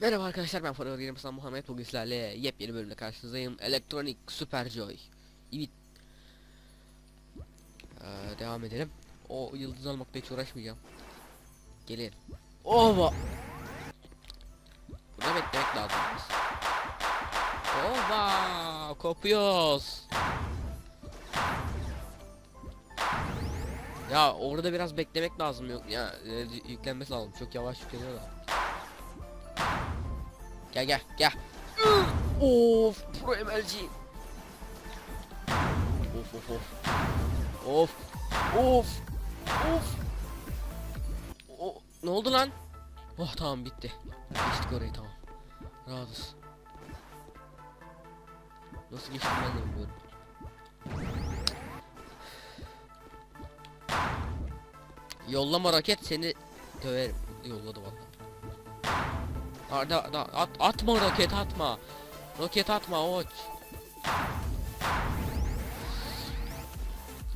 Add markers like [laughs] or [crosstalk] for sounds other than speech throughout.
Merhaba arkadaşlar ben Farah Yarım Hasan Muhammed. Bugün sizlerle yepyeni bölümle karşınızdayım. Electronic Super Joy. Evet. Ee, Devam edelim. O yıldız almakta hiç uğraşmayacağım. Gelin. Ova Burada beklemek lazım. Ova Kopuyoruz. Ya orada biraz beklemek lazım. Yok ya e, yüklenmesi lazım. Çok yavaş yükleniyor da Gel gel gel. of pro MLG. Of of of. Of. Of. Of. O, ne oldu lan? Oh tamam bitti. Geçtik orayı tamam. Rahatız. Nasıl geçtim ben de bilmiyorum. Yollama raket seni döverim. Yolladı vallahi. Da, da, da, at, atma roket atma. Roket atma oç.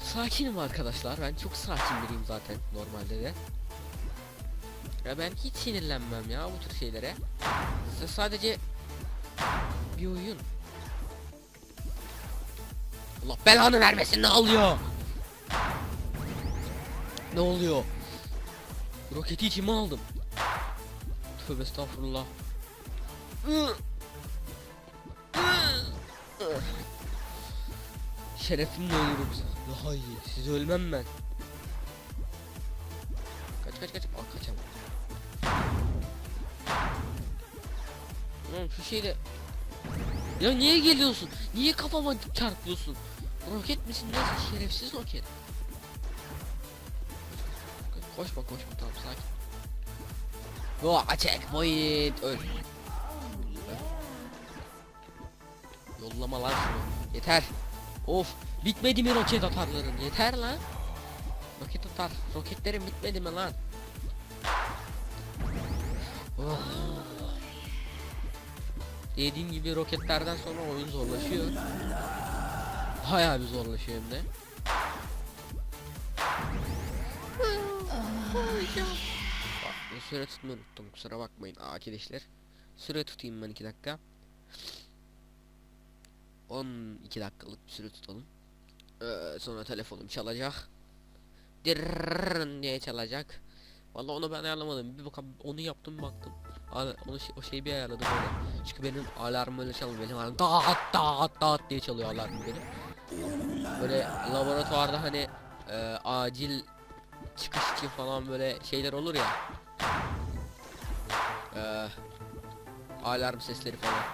Sakinim arkadaşlar. Ben çok sakin biriyim zaten normalde de. Ya ben hiç sinirlenmem ya bu tür şeylere. S- sadece bir oyun. Allah belanı vermesin ne oluyor? Ne oluyor? Roketi içime aldım. Tövbe estağfurullah. Şerefimle ölürüm. Daha iyi. Siz ölmem ben. Kaç kaç kaç. Aa kaçamam. Oğlum şu şeyde... Ya niye geliyorsun? Niye kafama çarpıyorsun? Roket misin neyse şerefsiz roket. Koşma koşma tamam sakin. Yo checkpoint öl. Yollama lan şunu. Yeter. Of bitmedi mi roket atarların? Yeter lan. Roket atar. Roketlerim bitmedi mi lan? Oh. Dediğim gibi roketlerden sonra oyun zorlaşıyor. Bayağı bir zorlaşıyor hem de. Süre tutmayı unuttum kusura bakmayın arkadaşlar. Süre tutayım ben 2 dakika. 12 dakikalık bir süre tutalım. Ee, sonra telefonum çalacak. Dirrrrrrn diye çalacak. Vallahi onu ben ayarlamadım. Bir bakalım onu yaptım baktım. Onu o şeyi bir ayarladım öyle. Çünkü benim alarmım öyle alarmım dağıt dağıt dağıt diye çalıyor alarmım benim. Böyle laboratuvarda hani acil çıkış için falan böyle şeyler olur ya. Ee, alarm sesleri falan.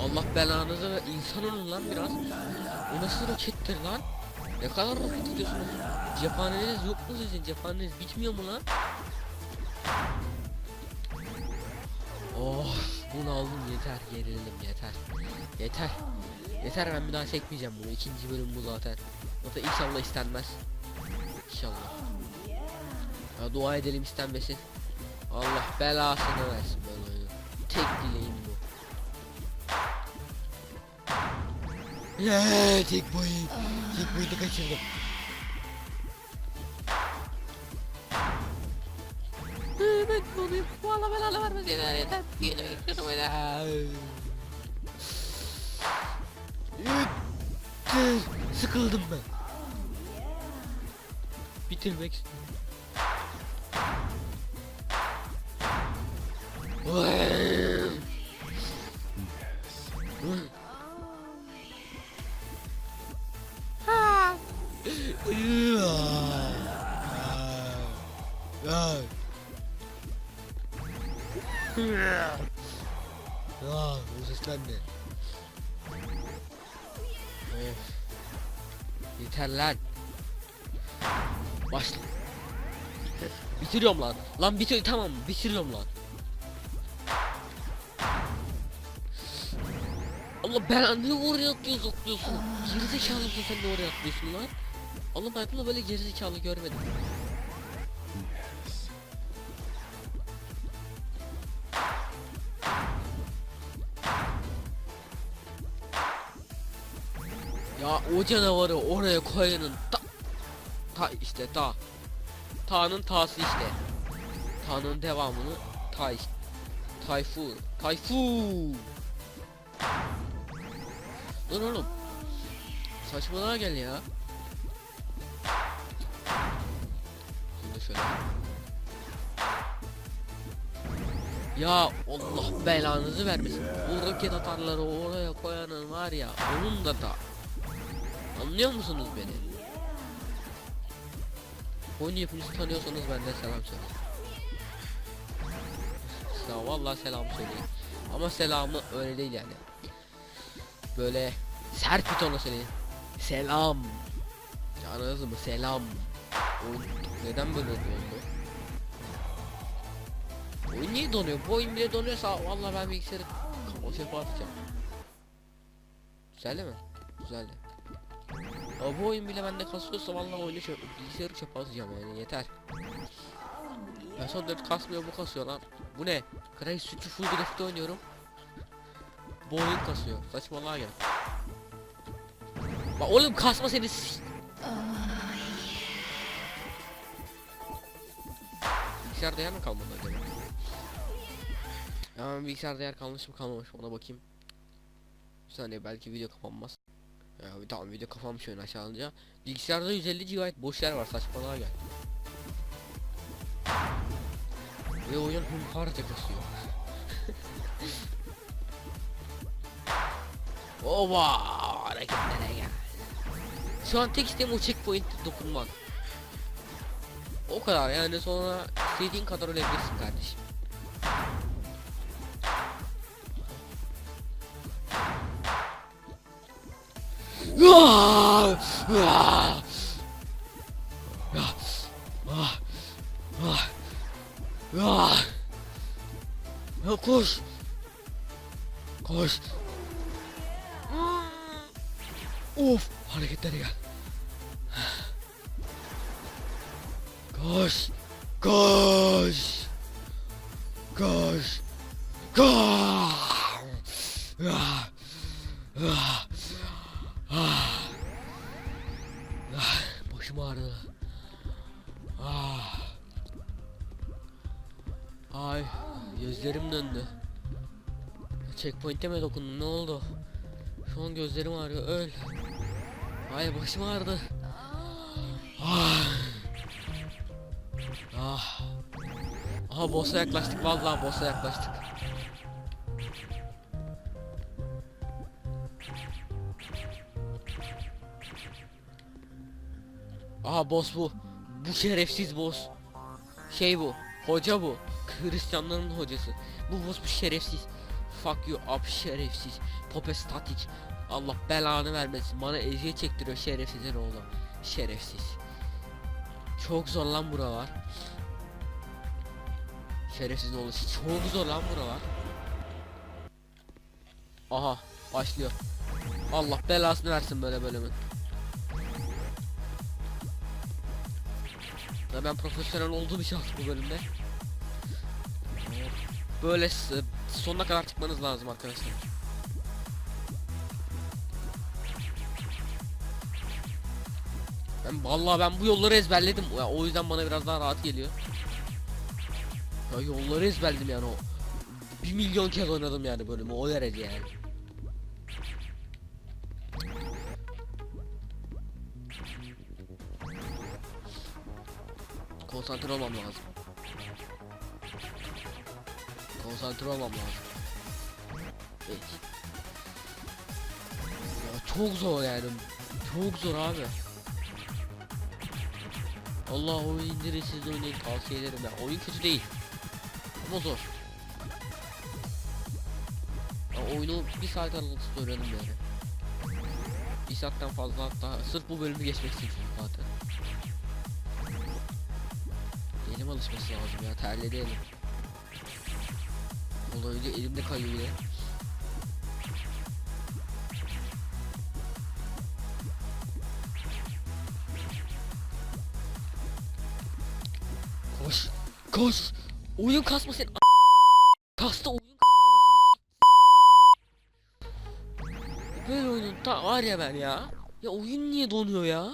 Allah belanızı insan olun lan biraz. O nasıl rokettir lan? Ne kadar roket gidiyorsunuz? Cephaneniz yok mu sizin? Cephaneniz bitmiyor mu lan? Oh bunu aldım yeter gerildim yeter. Yeter. Yeter ben bir daha çekmeyeceğim bunu. İkinci bölüm bu zaten. Zaten inşallah istenmez. İnşallah. Ya dua edelim istenmesin. Allah belasını versin böyle oyunu. Tek dileğim bu. Yeah, tek boy. Tek boyunu kaçırdım. Ben doluyum. Valla belanı vermesin. Yeter yeter. Yeter. Yeter. Sıkıldım ben. Bitirmek istiyorum. Ya bu sesler ne? Of. Yeter lan. Başla. Bitiriyorum lan. Lan bitir tamam bitiriyorum lan. Allah ben ne oraya atlıyorsun atlıyorsun. Gerizekalı mısın sen de oraya atlıyorsun lan. Allah bunu böyle gerizekalı görmedim. Ya o canavarı oraya koyanın ta, ta işte ta. Ta'nın ta'sı işte. Ta'nın devamını ta işte. Tayfun. Tayfun. Dur oğlum. Saçmalığa gel ya. Ya Allah belanızı vermesin. Bu roket atarları oraya koyanın var ya onun da da. Anlıyor musunuz beni? Oyun yapımcısı tanıyorsanız benden selam söyleyin. Ya vallahi selam söyleyin. Ama selamı öyle değil yani. Böyle sert bir tonla söyleyin. Selam. Anladınız mı? Selam. Oyun neden böyle oldu? Oyun niye donuyor? Bu oyun bile donuyorsa vallahi ben bilgisayarı çöpe atacağım. Güzeldi mi? Güzeldi. Ama bu oyun bile bende kasıyorsa vallahi oyunu çöp, bilgisayarı çöpe atacağım yani yeter. Ben son 4 kasmıyor bu kasıyor lan. Bu ne? Crash Suçu Full Graph'te oynuyorum. Oyun kasıyor. Saçmalığa gel. Bak oğlum kasma seni Bilgisayarda yer mi kalmadı acaba? Ya bilgisayarda yer kalmış mı kalmamış mı ona bakayım. Bir saniye belki video kapanmaz. Ya tamam video kapanmış oyun aşağı alınca. Bilgisayarda 150 GB boş yer var saçmalığa gel. Ve oyun hunharca kasıyor. Ova hareketlere gel. Şu an tek isteğim o checkpoint'e dokunmak. O kadar yani sonra istediğin kadar ölebilirsin kardeşim. Ah! Ah! Ah! Ah! Ah! Ah! Ya koş. Koş. Of hareketlere gel. Koş. Koş. Koş. Koş. Ah. Başım ağrıdı. Ay gözlerim döndü. Checkpoint'e mi dokundum ne oldu? Şu an gözlerim ağrıyor öl. Ay başım ağrıdı. Ah. Ah. Aha boss'a yaklaştık vallahi boss'a yaklaştık. Aha boss bu. Bu şerefsiz boss. Şey bu. Hoca bu. Hristiyanların hocası. Bu boss bu şerefsiz. Fuck you up şerefsiz. Pope statik. Allah belanı vermesin. Bana eziyet çektiriyor şerefsizin oğlu. Şerefsiz. Çok zor lan buralar. Şerefsizin oğlu. Çok zor lan buralar. Aha başlıyor. Allah belasını versin böyle bölümün. Ben profesyonel olduğum için bu bölümde. Böyle sonuna kadar çıkmanız lazım arkadaşlar. Ben vallahi ben bu yolları ezberledim. Ya, o yüzden bana biraz daha rahat geliyor. Ya yolları ezberledim yani o. Bir milyon kez oynadım yani bölümü o derece yani. Konsantre olmam lazım. Konsantre olmam lazım. Evet. Ya çok zor yani. Çok zor abi. Allah oyun indirin siz oynayın tavsiye ederim ya. Oyun kötü değil. Ama zor. Ya oyunu bir saat aralıksız oynadım yani. Bir saatten fazla hatta sırf bu bölümü geçmek için zaten. Elim alışması lazım ya terledi elim. Önce elimde kayıyor yine. Koş. Koş. Oyun kasma sen. Kasta oyun Böyle oyunun ta var ya ben ya. Ya oyun niye donuyor ya?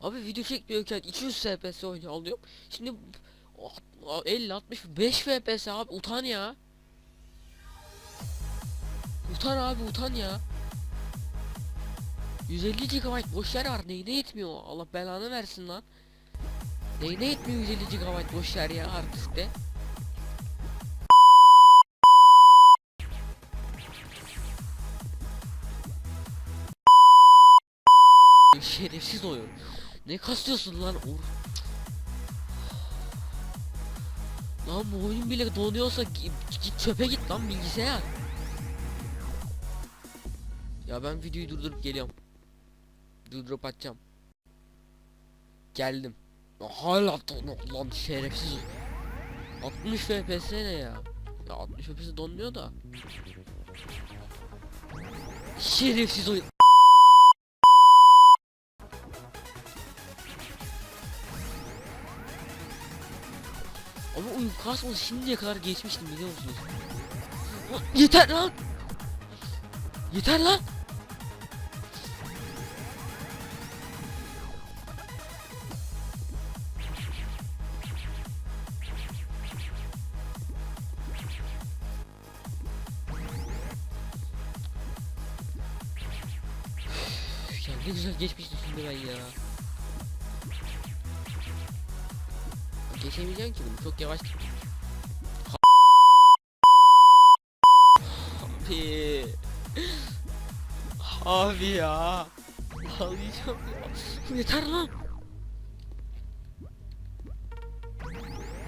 Abi video çekmiyorken 200 FPS oynuyor alıyorum. Şimdi 50 65 FPS abi utan ya. Utan abi utan ya. 150 GB boş yer var neyine yetmiyor Allah belanı versin lan. Neyine yetmiyor 150 GB boş yer ya artiste. Şerefsiz oyun. Ne kasıyorsun lan Uğur? Lan bu oyun bile donuyorsa gi- git çöpe git lan bilgisayar. Ya ben videoyu durdurup geliyorum. Durdurup açacağım. Geldim. Ya hala donuyor lan şerefsiz. 60 FPS ne ya? Ya 60 FPS donmuyor da. Şerefsiz oyun. Ama oyun kasmadı şimdiye kadar geçmiştim biliyor musunuz? Yeter lan! Yeter lan! Ne güzel geçmişti ben ya. Geçemeyeceğim ki bunu çok yavaş. Abi. Abi ya. Ağlayacağım ya. Yeter lan.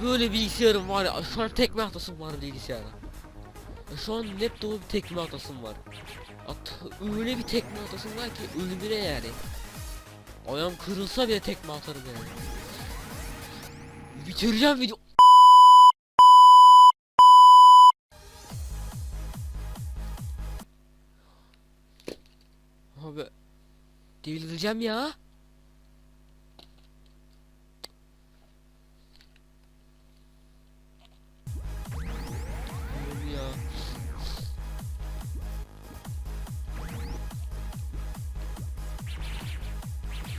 Böyle bilgisayarım var ya an tekme atasım var bilgisayara. Şu an laptopa bir tekme atasım var. At öyle bir tekme atasım var ki ölümüne yani. Ayağım kırılsa bile tekme atarım yani. Bitireceğim video. Abi delireceğim ya.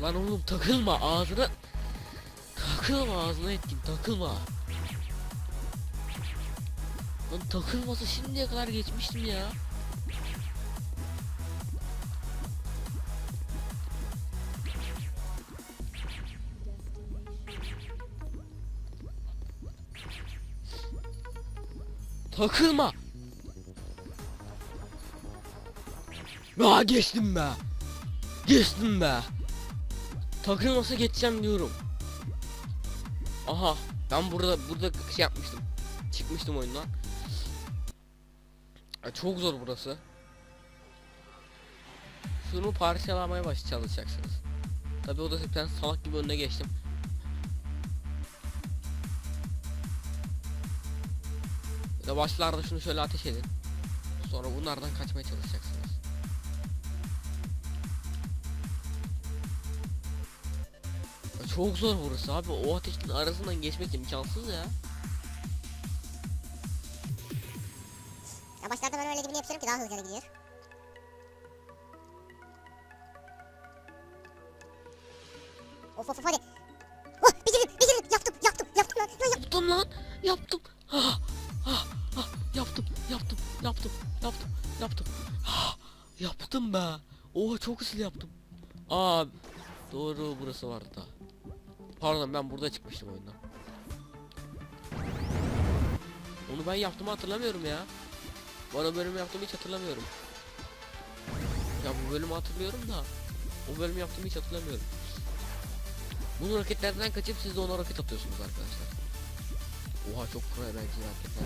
Lan oğlum takılma ağzına. Takılma ağzına ettim takılma. Lan takılması şimdiye kadar geçmiştim ya. Takılma. Ya geçtim be. Geçtim be Takılmasa geçeceğim diyorum Aha ben burada burada şey yapmıştım. Çıkmıştım oyundan. Ya çok zor burası. Şunu parçalamaya baş çalışacaksınız. Tabi o da ben salak gibi önüne geçtim. Ya da başlarda şunu şöyle ateş edin. Sonra bunlardan kaçmaya çalışacaksınız. Çok zor burası abi. O ateşin arasından geçmek imkansız ya. Ya başlarda ben öyle dibini yapıyorum ki daha hızlı gidiyor. Of of of hadi. Oh bitirdim bitirdim yaptım yaptım yaptım lan lan yaptım. Yaptım lan. Yaptım. Ah, ah, ah, yaptım. Yaptım. Yaptım. Yaptım. Yaptım. Ah, yaptım be. Oha çok hızlı yaptım. Aa doğru burası vardı da. Pardon ben burada çıkmıştım oyundan. Onu ben yaptığımı hatırlamıyorum ya. Bana bölüm yaptığımı hiç hatırlamıyorum. Ya bu bölümü hatırlıyorum da o bölüm yaptığımı hiç hatırlamıyorum. Bu raketlerden kaçıp siz de ona roket atıyorsunuz arkadaşlar. Oha çok pro eğlenceli hareketler.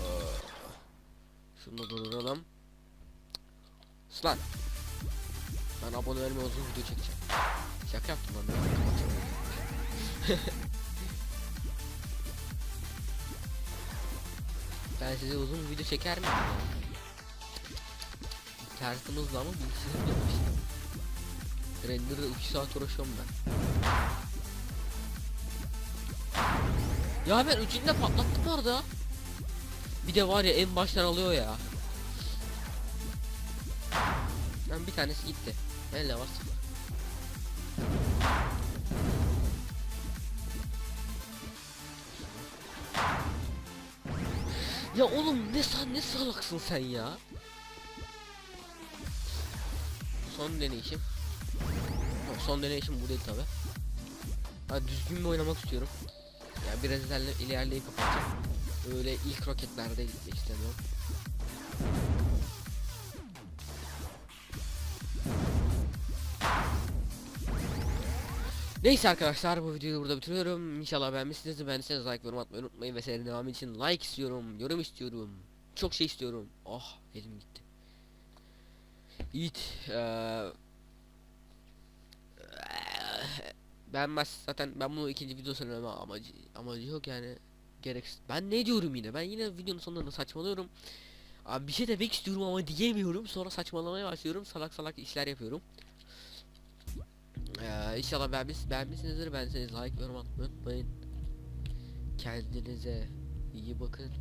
Aa, Şunu da durduralım. Slan. Ben abone olmayı uzun video çekeceğim. Şaka yaptım lan ben kapatacağım. [laughs] ben size uzun video çeker miyim? ya? İnternetim hızlı ama bilgisayarım yavaş. Render'da 2 saat uğraşıyorum ben. Ya ben üçünde patlattım orada. Bir de var ya en baştan alıyor ya. Ben bir tanesi gitti. Hele var. Ya oğlum ne san ne salaksın sen ya. Son deneyişim. Yok, son deneyişim bu değil tabi. Ha düzgün bir oynamak istiyorum. Ya biraz ilerle, ilerleyip kapatacağım. Öyle ilk roketlerde gitmek istemiyorum. Neyse arkadaşlar bu videoyu burada bitiriyorum. İnşallah beğenmişsinizdir. Beğendiyseniz like yorum atmayı unutmayın ve serinin devamı için like istiyorum, yorum istiyorum. Çok şey istiyorum. Oh elim gitti. Yiğit eee beğenmez zaten ben bunu ikinci video söyleme amacı amacı yok yani gereksiz. Ben ne diyorum yine? Ben yine videonun sonunda saçmalıyorum. Abi bir şey demek istiyorum ama diyemiyorum. Sonra saçmalamaya başlıyorum. Salak salak işler yapıyorum. Ee, inşallah beğenmiş, beğenmişsinizdir. Beğendiyseniz like, yorum atmayı unutmayın. Kendinize iyi bakın.